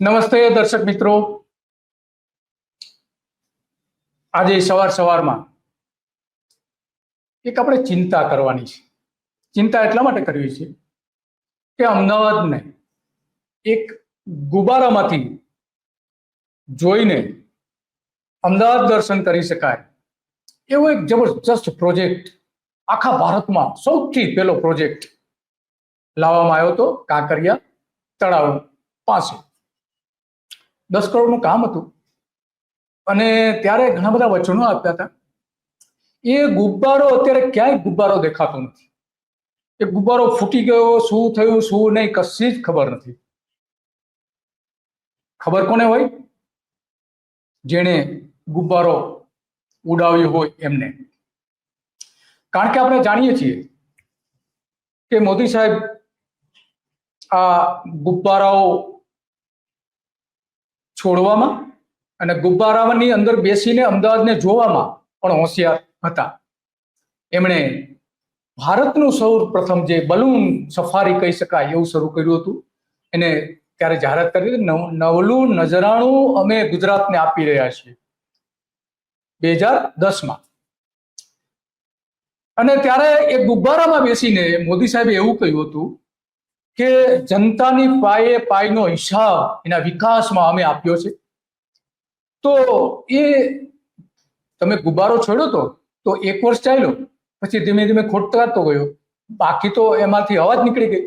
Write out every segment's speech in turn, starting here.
નમસ્તે દર્શક મિત્રો. આજે સવાર સવારમાં એક આપણે ચિંતા કરવાની છે. ચિંતા એટલા માટે કરવી છે કે અમદાવાદને એક ગુબારામાંથી જોઈને અમદાવાદ દર્શન કરી શકાય એવો એક જબરજસ્ત પ્રોજેક્ટ આખા ભારતમાં સૌથી પહેલો પ્રોજેક્ટ લાવવામાં આવ્યો હતો કાંકરિયા તળાવ પાસે. દસ કરોડનું કામ હતું. અને ત્યારે ઘણા બધા વચનો આપ્યા હતા. એ ગુબ્બારો અત્યારે ક્યાંય ગુબ્બારો દેખાતો નથી. એ ગુબ્બારો ફૂટી ગયો, શું થયું, શું નહીં, કશી જ ખબર નથી. ખબર કોને હોય? જેણે ગુબ્બારો ઉડાવ્યો હોય એમને. કારણ કે આપણે જાણીએ છીએ કે મોદી સાહેબ આ ગુબ્બારાઓ છોડવામાં અને ગુબ્બારાની અંદર બેસીને અમદાવાદને જોવામાં પણ હોશિયાર હતા. એમણે ભારતનું સૌ પ્રથમ જે બલૂન સફારી કહી શકાય એવું શરૂ કર્યું હતું. એને ત્યારે જાહેરાત કરી નવ- નવલું નજરાણું અમે ગુજરાતને આપી રહ્યા છીએ. બે હજાર દસમાં. અને ત્યારે એ ગુબ્બારામાં બેસીને મોદી સાહેબે એવું કહ્યું હતું કે જનતાની પાયે પાયનો હિસાબ એના વિકાસમાં અમે આપ્યો છે. તો એ તમે ગુબ્બારો છોડ્યો તો તો એક વર્ષ ચાલ્યો, પછી ધીમે ધીમે ખોટતો ગયો. બાકી તો એમાંથી અવાજ નીકળી ગઈ.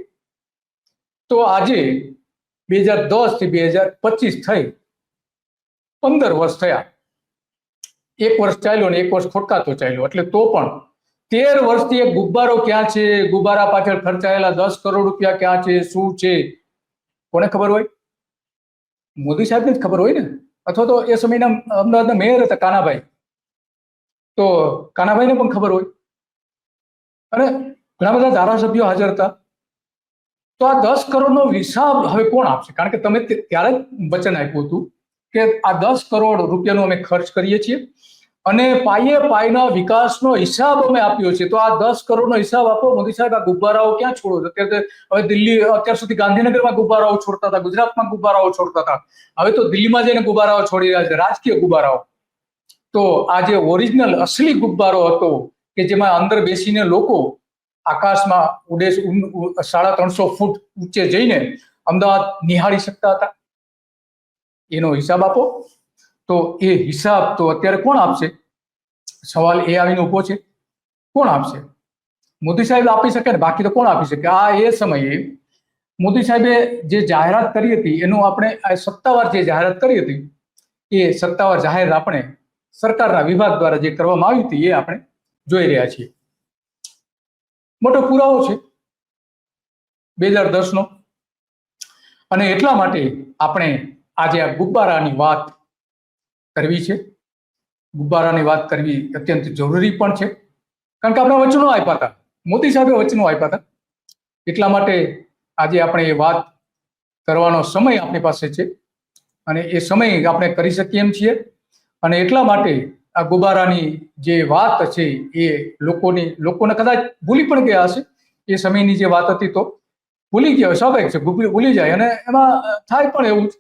તો આજે બે હજાર દસથી બે હજાર પચીસ થઈ, પંદર વર્ષ થયા. એક વર્ષ ચાલ્યો ને એક વર્ષ ખોટકાતો ચાલ્યો. એટલે તો પણ તેર વર્ષથી એક ગુબ્બારો ક્યાં છે? ગુબ્બારા પાછળ ખર્ચાયેલા દસ કરોડ રૂપિયા ક્યાં છે? શું છે? કોને ખબર હોય? મોદી સાહેબને જ ખબર હોય ને? અથવા તો એ સમયના અમદાવાદના મેયર હતા કાનાભાઈ. તો કાનાભાઈને પણ ખબર હોય. અને ઘણા બધા ધારાસભ્યો હાજર હતા. તો આ દસ કરોડનો હિસાબ હવે કોણ આપશે? કારણ કે તમે ત્યારે જ વચન આપ્યું હતું કે આ દસ કરોડ રૂપિયાનો અમે ખર્ચ કરીએ છીએ. અને પાયે પાયના વિકાસનો હિસાબ અમે આપ્યો છે. તો આ દસ કરોડનો હિસાબ આપો. મોદી સાહેબ, આ ગુબ્બારાઓ ક્યાં છોડો છો? અત્યારે હવે દિલ્હી, અત્યાર સુધી ગાંધીનગરમાં ગુબ્બારાઓ છોડતા હતા, ગુજરાતમાં ગુબ્બારાઓ છોડતા હતા. હવે તો દિલ્હીમાં જઈને ગુબ્બારાઓ છોડી રહ્યા છે. રાજકીય ગુબ્બારાઓ. તો આ જે ઓરિજિનલ, અસલી ગુબ્બારો હતો, કે જેમાં અંદર બેસીને લોકો આકાશમાં ઉડે સાડા ત્રણસો ફૂટ ઊંચે જઈને અમદાવાદ નિહાળી શકતા હતા. એનો હિસાબ આપો. તો એ હિસાબ તો અત્યારે કોણ આપશે? સવાલ એ આવીને ઊભો છે. કોણ આપશે? મોદી સાહેબ આપી શકે ને? બાકી તો કોણ આપી શકે? આ એ સમયે મોદી સાહેબે જે જાહેરાત કરી હતી, એનું આપણે સત્તાવાર જે જાહેરાત કરી હતી, એ સત્તાવાર જાહેરાત આપણે સરકારના વિભાગ દ્વારા જે કરવામાં આવી હતી, એ આપણે જોઈ રહ્યા છીએ. મોટો પુરાવો છે. બે હજાર દસનો. અને એટલા માટે આપણે આજે આ ગુબ્બારાની વાત કરવી છે? ગુબ્બારાની વાત કરવી અત્યંત જરૂરી પણ છે. કારણ કે આપણે વચનો આપ્યા હતા. મોદી સાહેબે વચનો આપ્યા હતા. એટલા માટે આજે આપણે એ વાત કરવાનો સમય આપણી પાસે છે અને એ સમય આપણે કરી શકીએ એમ છીએ. અને એટલા માટે આ ગુબારાની જે વાત છે એ લોકોની, લોકોને કદાચ ભૂલી પણ ગયા હશે. એ સમયની જે વાત હતી તો ભૂલી ગયા, સ્વાભાવિક છે, ભૂલી જાય. અને એમાં થાય પણ એવું.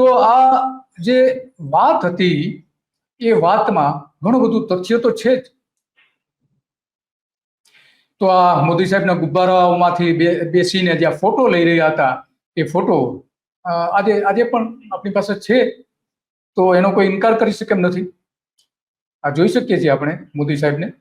તો આ જે વાત હતી, એ વાતમાં ઘણું બધું તથ્ય તો છે જ. તો આ મોદી સાહેબના ગુબ્બારાઓમાંથી બેસીને જ્યાં ફોટો લઈ રહ્યા હતા, એ ફોટો આજે આજે પણ આપણી પાસે છે. તો એનો કોઈ ઇનકાર કરી શકે એમ નથી. આ જોઈ શકીએ છીએ આપણે મોદી સાહેબને.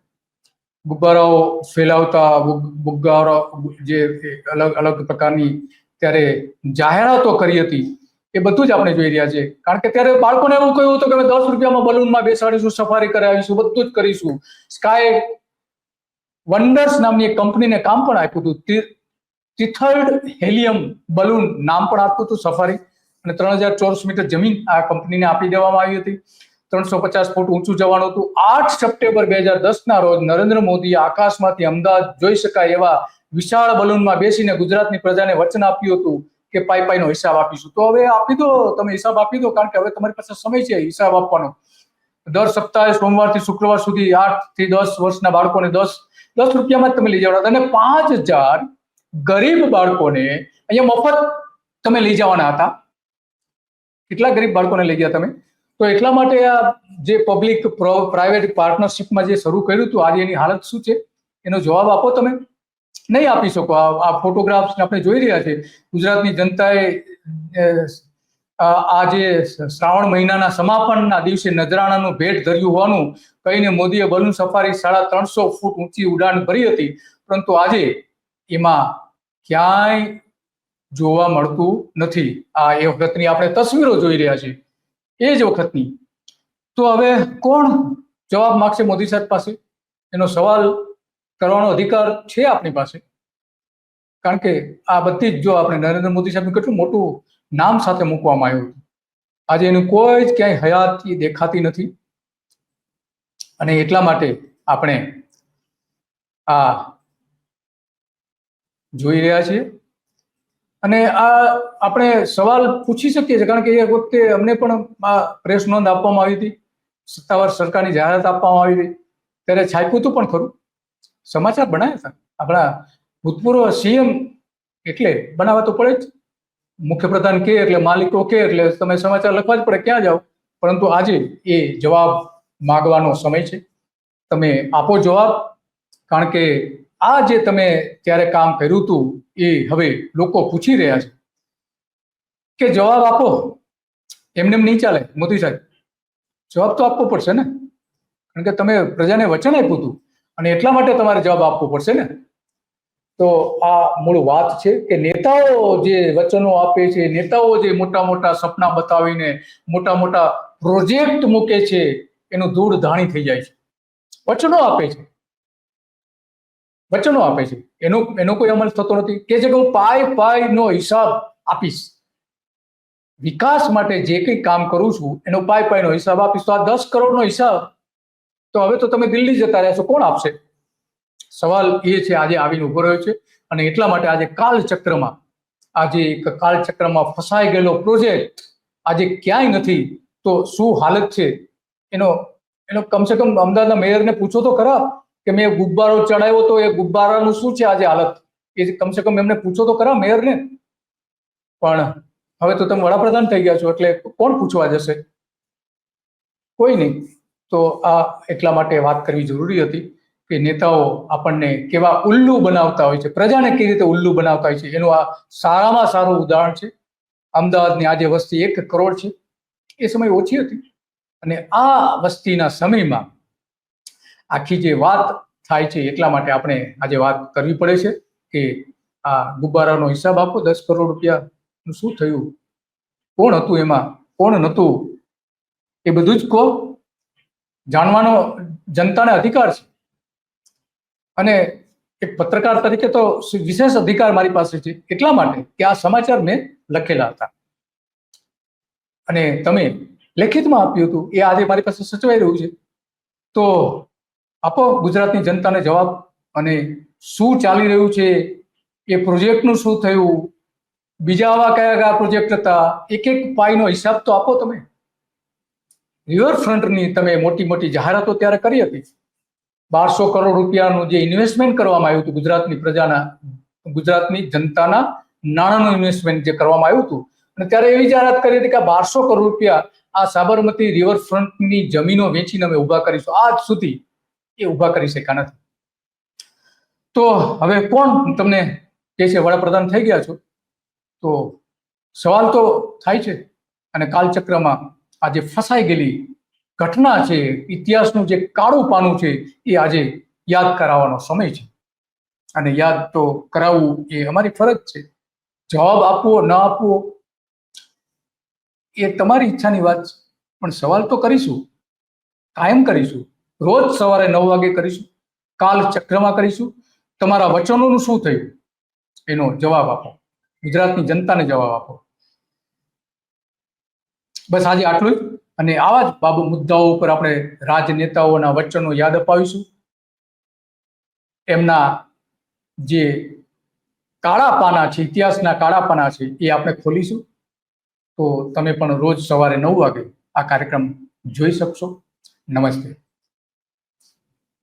ગુબ્બારાઓ ફેલાવતા ગુગ- જે અલગ અલગ પ્રકારની ત્યારે જાહેરાતો કરી હતી એ બધું જ આપણે જોઈ રહ્યા છે કારણ કે ત્યારે બાળકોને એવું કહ્યું હતું કે અમે દસ રૂપિયામાં બલૂનમાં બેસાડીશું, સફારી કરાવીશું, બધું જ કરીશું. સ્કાય વન્ડર્સ નામની એક કંપનીને કામ પણ આપ્યું હતું. તિથર્ડ હેલિયમ બલૂન નામ પણ આપ્યું હતું સફારી. અને ત્રણ હજાર ચોરસ મીટર જમીન આ કંપનીને આપી દેવામાં આવી હતી. ત્રણસો પચાસ ફૂટ ઊંચું જવાનું હતું. આઠ સપ્ટેમ્બર બે હજાર દસના રોજ નરેન્દ્ર મોદીએ આકાશમાંથી અમદાવાદ જોઈ શકાય એવા વિશાળ બલૂનમાં બેસીને ગુજરાતની પ્રજાને વચન આપ્યું હતું. કે પાઈ પાઈનો હિસાબ આપીશું. તો હવે આપી દો, તમે હિસાબ આપી દો, કારણ કે હવે તમારી પાસે સમય છે હિસાબ આપવાનો. દર સપ્તાહે સોમવારથી શુક્રવાર સુધી આઠથી દસ વર્ષના બાળકોને દસ દસ રૂપિયામાં તમે લઈ જવાના અને પાંચ હજાર ગરીબ બાળકોને અહીંયા મફત તમે લઈ જવાના હતા. કેટલા ગરીબ બાળકોને લઈ ગયા તમે? તો એટલા માટે આ જે પબ્લિક પ્રાઇવેટ પાર્ટનરશિપમાં જે શરૂ કર્યું હતું, આજે એની હાલત શું છે? એનો જવાબ આપો તમે. નહીં આપી શકો. આ ફોટોગ્રાફ્સ આપણે જોઈ રહ્યા છે ગુજરાતની જનતાએ આ જે શ્રાવણ મહિનાના સમાપનના દિવસે નજરાણાનું ભેટ ધર્યું હોવાનું કહીને મોદીએ બલૂન સફારી સાડા ત્રણસો ફૂટ ઊંચી ઉડાન ભરી હતી. પરંતુ આજે એમાં ક્યાંય જોવા મળતું નથી. આ એ વખતની આપણે તસવીરો જોઈ રહ્યા છીએ. એ જ વખતની. તો હવે કોણ જવાબ માગશે મોદી સાહેબ પાસે? એનો સવાલ કરવાનો અધિકાર છે આપણી પાસે. કારણ કે આ બધી જ જો આપણે નરેન્દ્ર મોદી સાહેબનું કેટલું મોટું નામ સાથે મૂકવામાં આવ્યું હતું. આજે એનું કોઈ જ ક્યાંય હયાતી દેખાતી નથી. અને એટલા માટે આપણે આ જોઈ રહ્યા છીએ. અને આ આપણે સવાલ પૂછી શકીએ છીએ, કારણ કે એ વખતે અમને પણ આ પ્રેસ નોંધ આપવામાં આવી હતી. સત્તાવાર સરકારની જાહેરાત આપવામાં આવી હતી. ત્યારે છાપ્યું હતું પણ ખરું. સમાચાર બનાવ્યા હતા આપણા ભૂતપૂર્વ સીએમ એટલે બનાવવા તો પડે જ. મુખ્યપ્રધાન કે એટલે માલિકો કે એટલે તમે સમાચાર લખવા જ પડે ક્યાં જાઓ? પરંતુ આજે એ જવાબ માગવાનો સમય છે. તમે આપો જવાબ. કારણ કે આ જે તમે ત્યારે કામ કર્યું હતું એ હવે લોકો પૂછી રહ્યા છે. કે જવાબ આપો. એમને એમ નહીં ચાલે, મોદી સાહેબ. જવાબ તો આપવો પડશે ને? કારણ કે તમે પ્રજાને વચન આપ્યું હતું. અને એટલા માટે તમારે જવાબ આપવો પડશે ને? તો આ મૂળ વાત છે કે નેતાઓ જે વચનો આપે છે, નેતાઓ જે મોટા મોટા સપના બતાવીને મોટા મોટા પ્રોજેક્ટ મૂકે છે, એનું ધૂળ ધાણી થઈ જાય છે. વચનો આપે છે. વચનો આપે છે. એનો એનો કોઈ અમલ થતો નથી. કે કે હું પાય, પાયનો હિસાબ આપીશ. વિકાસ માટે જે કંઈ કામ કરું છું, એનો પાય, પાયનો હિસાબ આપીશ. તો આ દસ કરોડનો હિસાબ તો હવે તો તમે દિલ્હી જતા રહ્યા છો કોણ આપશે? સવાલ એ છે, આજે આવીને ઊભો રહ્યો છે અને એટલા માટે આજે કાલચક્રમાં, આજે એક કાલચક્રમાં ફસાઈ ગયેલો પ્રોજેક્ટ આજે ક્યાંય નથી, તો શું હાલત છે? એનો એનો કમસે કમ અમદાવાદના મેયરને પૂછો તો ખરા કે મેં ગુબ્બારો ચડાવ્યો તો એ ગુબ્બારાનું શું છે આજે હાલત? એ કમસે કમ એમને પૂછો તો ખરા મેયરને? પણ હવે તો તમે વડાપ્રધાન થઈ ગયા છો, એટલે કોણ પૂછવા જશે? કોઈ નહીં. તો આ એટલા માટે વાત કરવી જરૂરી હતી કે નેતાઓ આપણને કેવા ઉલ્લુ બનાવતા હોય છે, પ્રજાને કેવી રીતે ઉલ્લુ બનાવતા હોય છે, એનું આ સારામાં સારું ઉદાહરણ છે. અમદાવાદની આજે વસ્તી એક કરોડ છે. એ સમય ઓછી હતી અને આ વસ્તીના સમયમાં આખી જે વાત થાય છે એટલા માટે આપણે આજે વાત કરવી પડે છે કે આ ગુબ્બારાનો હિસાબ આપો, દસ કરોડ રૂપિયાનું શું થયું? કોણ હતું એમાં? કોણ નહોતું એ બધું જ કહો. જાણવાનો જનતાને અધિકાર છે. અને એક પત્રકાર તરીકે તો વિશેષ અધિકાર મારી પાસે છે એટલા માટે કે આ સમાચાર મેં લખેલા હતા. અને તમે લેખિતમાં આપ્યું હતું, એ આજે મારી પાસે સચવાઈ રહ્યું છે. તો આપો ગુજરાતની જનતાને જવાબ અને શું ચાલી રહ્યું છે, એ પ્રોજેક્ટનું શું થયું, બીજા આવા કયા કયા પ્રોજેક્ટ હતા એક એક પાઈનો હિસાબ તો આપો તમે. રિવરફ્રન્ટની તમે મોટી મોટી જાહેરાતો ત્યારે કરી હતી. બારસો કરોડ રૂપિયાનું જે ઇન્વેસ્ટમેન્ટ કરવામાં આવ્યું હતું ગુજરાતની પ્રજાના, ગુજરાતની જનતાના નાણાંનું ઇન્વેસ્ટમેન્ટ જે કરવામાં આવ્યું હતું. અને ત્યારે એવી જાહેરાત કરી હતી કે બારસો કરોડ રૂપિયા આ સાબરમતી રિવરફ્રન્ટની જમીનો વેચીને અમે ઊભા કરીશું. આજ સુધી એ ઊભા કરી શક્યા નથી. તો હવે કોણ તમને કે છે, વડાપ્રધાન થઈ ગયા છો? તો સવાલ તો થાય છે. અને કાલચક્રમાં આજે ફસાઈ ગયેલી ઘટના છે, ઇતિહાસનું જે કાળું પાનું છે, એ આજે યાદ કરાવવાનો સમય છે. અને યાદ તો કરાવવું એ અમારી ફરજ છે. જવાબ આપવો, ન આપવો, એ તમારી ઈચ્છાની વાત છે. પણ સવાલ તો કરીશું. કાયમ કરીશું. રોજ સવારે નવ વાગે કરીશું. કાલ ચક્રમાં કરીશું. તમારા વચનોનું શું થયું? એનો જવાબ આપો. ગુજરાતની જનતાને જવાબ આપો. બસ આજે આટલું જ. અને આવા જ બાબુ મુદ્દાઓ ઉપર આપણે રાજનેતાઓના વચનો યાદ અપાવીશું. એમના જે કાળા પાના છે, ઇતિહાસના કાળા પાના છે, એ આપણે ખોલીશું. તો તમે પણ રોજ સવારે નવ વાગે આ કાર્યક્રમ જોઈ શકશો. નમસ્તે.